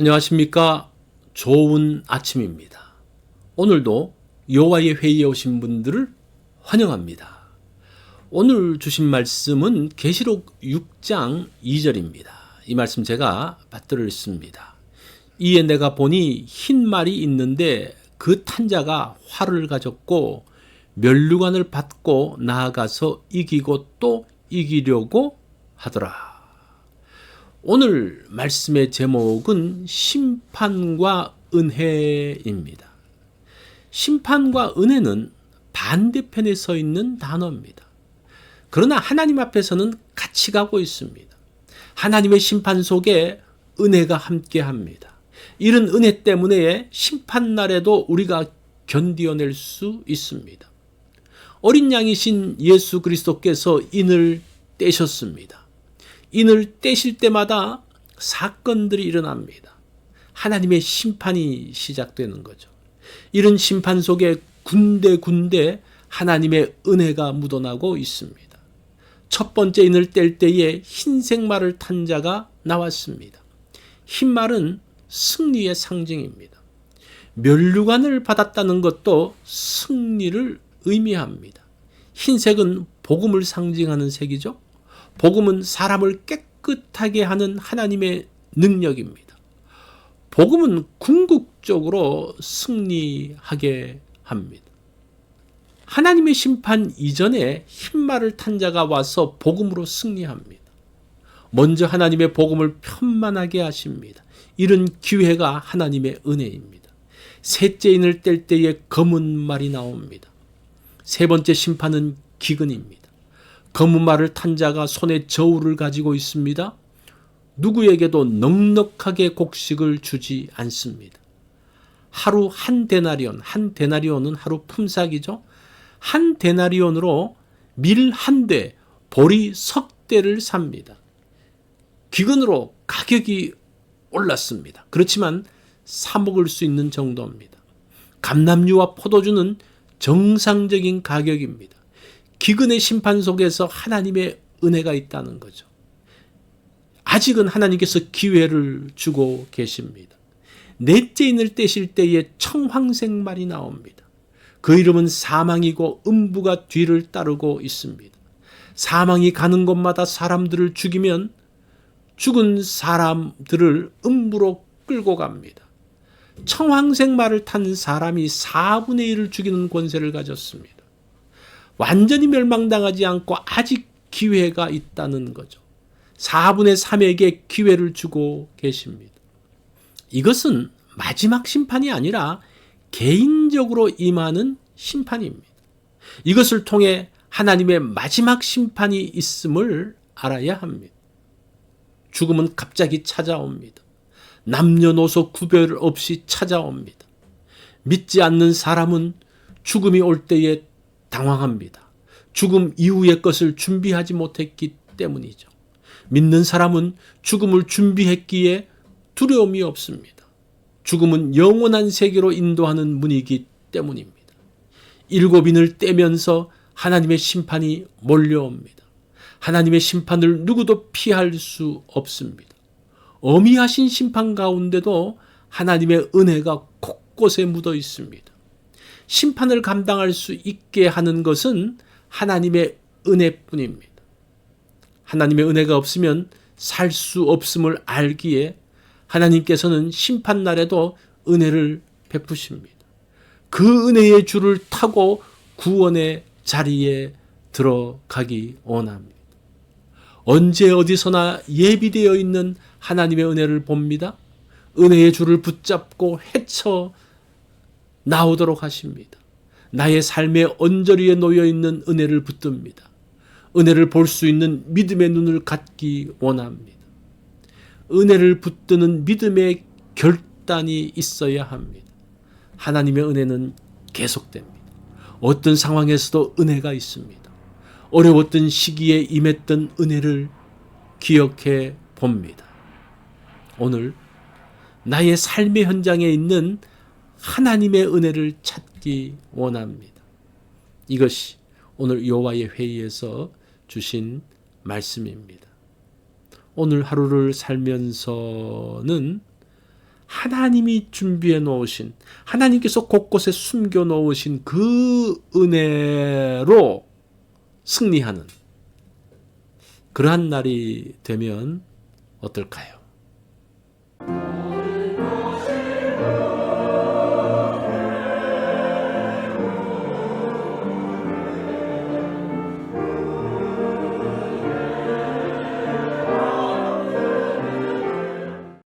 안녕하십니까? 좋은 아침입니다. 오늘도 여호와의 회의에 오신 분들을 환영합니다. 오늘 주신 말씀은 계시록 6장 2절입니다. 이 말씀 제가 받들어 읽습니다. 이에 내가 보니 흰 말이 있는데 그 탄자가 활을 가졌고 멸류관을 받고 나아가서 이기고 또 이기려고 하더라. 오늘 말씀의 제목은 심판과 은혜입니다. 심판과 은혜는 반대편에 서 있는 단어입니다. 그러나 하나님 앞에서는 같이 가고 있습니다. 하나님의 심판 속에 은혜가 함께 합니다. 이런 은혜 때문에 심판날에도 우리가 견디어낼 수 있습니다. 어린 양이신 예수 그리스도께서 인을 떼셨습니다. 인을 떼실 때마다 사건들이 일어납니다. 하나님의 심판이 시작되는 거죠. 이런 심판 속에 군데군데 하나님의 은혜가 묻어나고 있습니다. 첫 번째 인을 뗄 때에 흰색 말을 탄 자가 나왔습니다. 흰 말은 승리의 상징입니다. 멸류관을 받았다는 것도 승리를 의미합니다. 흰색은 복음을 상징하는 색이죠. 복음은 사람을 깨끗하게 하는 하나님의 능력입니다. 복음은 궁극적으로 승리하게 합니다. 하나님의 심판 이전에 흰말을 탄 자가 와서 복음으로 승리합니다. 먼저 하나님의 복음을 편만하게 하십니다. 이런 기회가 하나님의 은혜입니다. 셋째 인을 뗄 때에 검은 말이 나옵니다. 세 번째 심판은 기근입니다. 검은 말을 탄 자가 손에 저울을 가지고 있습니다. 누구에게도 넉넉하게 곡식을 주지 않습니다. 하루 한 데나리온, 한 데나리온은 하루 품삯이죠. 한 데나리온으로 밀 한 대, 보리 석 대를 삽니다. 기근으로 가격이 올랐습니다. 그렇지만 사 먹을 수 있는 정도입니다. 감남류와 포도주는 정상적인 가격입니다. 기근의 심판 속에서 하나님의 은혜가 있다는 거죠. 아직은 하나님께서 기회를 주고 계십니다. 넷째 인을 떼실 때에 청황색 말이 나옵니다. 그 이름은 사망이고 음부가 뒤를 따르고 있습니다. 사망이 가는 곳마다 사람들을 죽이면 죽은 사람들을 음부로 끌고 갑니다. 청황색 말을 탄 사람이 4분의 1을 죽이는 권세를 가졌습니다. 완전히 멸망당하지 않고 아직 기회가 있다는 거죠. 4분의 3에게 기회를 주고 계십니다. 이것은 마지막 심판이 아니라 개인적으로 임하는 심판입니다. 이것을 통해 하나님의 마지막 심판이 있음을 알아야 합니다. 죽음은 갑자기 찾아옵니다. 남녀노소 구별 없이 찾아옵니다. 믿지 않는 사람은 죽음이 올 때에 당황합니다. 죽음 이후의 것을 준비하지 못했기 때문이죠. 믿는 사람은 죽음을 준비했기에 두려움이 없습니다. 죽음은 영원한 세계로 인도하는 문이기 때문입니다. 일곱 인을 떼면서 하나님의 심판이 몰려옵니다. 하나님의 심판을 누구도 피할 수 없습니다. 어미하신 심판 가운데도 하나님의 은혜가 곳곳에 묻어 있습니다. 심판을 감당할 수 있게 하는 것은 하나님의 은혜뿐입니다. 하나님의 은혜가 없으면 살 수 없음을 알기에 하나님께서는 심판 날에도 은혜를 베푸십니다. 그 은혜의 줄을 타고 구원의 자리에 들어가기 원합니다. 언제 어디서나 예비되어 있는 하나님의 은혜를 봅니다. 은혜의 줄을 붙잡고 헤쳐 나오도록 하십니다. 나의 삶의 언저리에 놓여 있는 은혜를 붙듭니다. 은혜를 볼 수 있는 믿음의 눈을 갖기 원합니다. 은혜를 붙드는 믿음의 결단이 있어야 합니다. 하나님의 은혜는 계속됩니다. 어떤 상황에서도 은혜가 있습니다. 어려웠던 시기에 임했던 은혜를 기억해 봅니다. 오늘 나의 삶의 현장에 있는 하나님의 은혜를 찾기 원합니다. 이것이 오늘 여호와의 회의에서 주신 말씀입니다. 오늘 하루를 살면서는 하나님이 준비해 놓으신 하나님께서 곳곳에 숨겨 놓으신 그 은혜로 승리하는 그러한 날이 되면 어떨까요?